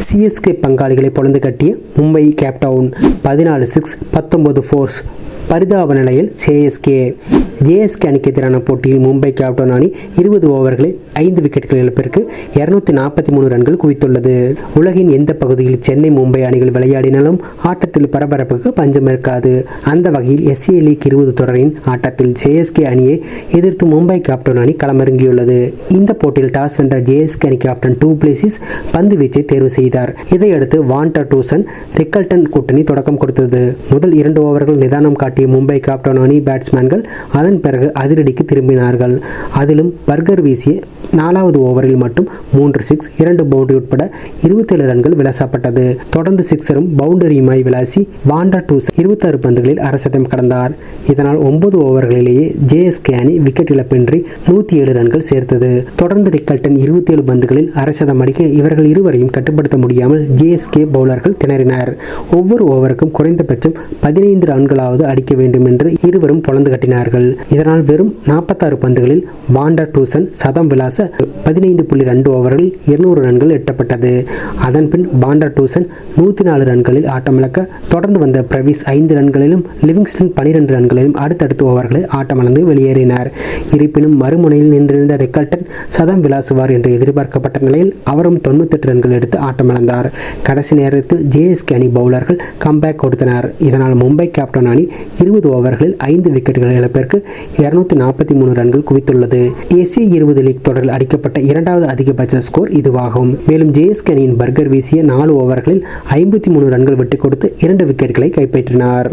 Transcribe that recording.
CSK பங்காளிகளை பொழுந்து கட்டிய மும்பை கேப்டவுன் பதினாலு சிக்ஸ் பத்தொன்பது ஃபோர்ஸ் பரிதாப நிலையில் சிஎஸ்கே ஜேஎஸ்கே அணிக்கு எதிரான போட்டியில் மும்பை கேப்டன் அணி இருபது ஓவர்களில் ஐந்து விக்கெட்டுகள் இழப்பிற்கு இருநூத்தி நாற்பத்தி மூணு ரன்கள் குவித்துள்ளது. உலகின் எந்த பகுதியில் சென்னை மும்பை அணிகள் விளையாடினாலும் ஆட்டத்தில் பரபரப்புக்கு பஞ்சம் இருக்காது. அந்த வகையில் எஸ்ஏ லீக் இருபது தொடரின் ஆட்டத்தில் ஜேஎஸ்கே அணியை எதிர்த்து மும்பை கேப்டன் அணி களமிறங்கியுள்ளது. இந்த போட்டியில் டாஸ் வென்ற ஜேஎஸ்கே அணி கேப்டன் டூ பிளேசிஸ் பந்து வீச்சை தேர்வு செய்தார். இதையடுத்து வான்டர் டூசன் ரிக்கல்டன் கூட்டணி தொடக்கம் கொடுத்தது. முதல் இரண்டு ஓவர்கள் நிதானம் காட்டிய மும்பை கேப்டன் அணி பேட்ஸ்மேன்கள் அதன் பிறகு அதிரடிக்கு திரும்பினார்கள். அதிலும் பர்கர் வீசிய நாலாவது ஓவரில் மட்டும் மூன்று சிக்ஸ் இரண்டு பவுண்டரி உட்பட இருபத்தேழு ரன்கள் விளாசப்பட்டது தொடர்ந்து சிக்ஸரும் பவுண்டரியுமாய் விளாசி வாண்டா டூஸ் இருபத்தாறு பந்துகளில் அரசத்தம் கடந்தார். இதனால் ஒன்பது ஓவர்களிலேயே ஜேஎஸ்கே அணி விக்கெட் இழப்பின்றி நூற்றி ஏழு ரன்கள் சேர்த்தது. தொடர்ந்து ரிக்கல்டன் இருபத்தி ஏழு பந்துகளில் அரசதம் அடிக்க இவர்கள் இருவரையும் கட்டுப்படுத்த முடியாமல் ஜேஎஸ்கே பவுலர்கள் திணறினர். ஒவ்வொரு ஓவருக்கும் குறைந்தபட்சம் பதினைந்து ரன்களாவது அடிக்க வேண்டும் என்று இருவரும் பொழந்து கட்டினார்கள். இதனால் வெறும் நாற்பத்தாறு பந்துகளில் வாண்டர் டூசன் சதம் விளாச பதினைந்து புள்ளி ரெண்டு ஓவரில் இருநூறு ரன்கள் எட்டப்பட்டது. அதன்பின் பாண்டர் டூசன் நூற்றி நாலு ரன்களில் ஆட்டமிழக்க தொடர்ந்து வந்த பிரவிஸ் ஐந்து ரன்களிலும் லிவிங்ஸ்டன் பனிரெண்டு ரன்களிலும் அடுத்தடுத்த ஓவர்களில் ஆட்டமிழந்து வெளியேறினார். இருப்பினும் மறுமுனையில் நின்றிருந்த ரெக்கல்டன் சதம் விளாசுவார் என்று எதிர்பார்க்கப்பட்ட நிலையில் அவரும் தொண்ணூத்தெட்டு ரன்கள் எடுத்து ஆட்டமிழந்தார். கடைசி நேரத்தில் ஜேஎஸ்கே அணி பவுலர்கள் கம்பேக் கொடுத்தனர். இதனால் மும்பை கேப்டன் அணி இருபது ஓவர்களில் ஐந்து விக்கெட்டுகள் இழப்பிற்கு இருநூத்தி நாற்பத்தி மூணு ரன்கள் குவித்துள்ளது. ஏசி இருபது லீக் தொடரில் அடிக்கப்பட்ட இரண்டாவது அதிகபட்ச ஸ்கோர் இதுவாகும். மேலும் ஜேஎஸ்கே அணியின் பர்கர் வீசிய நாலு ஓவர்களில் ஐம்பத்தி மூணு ரன்கள் விட்டுக் கொடுத்து இரண்டு விக்கெட்டுகளை கைப்பற்றினார்.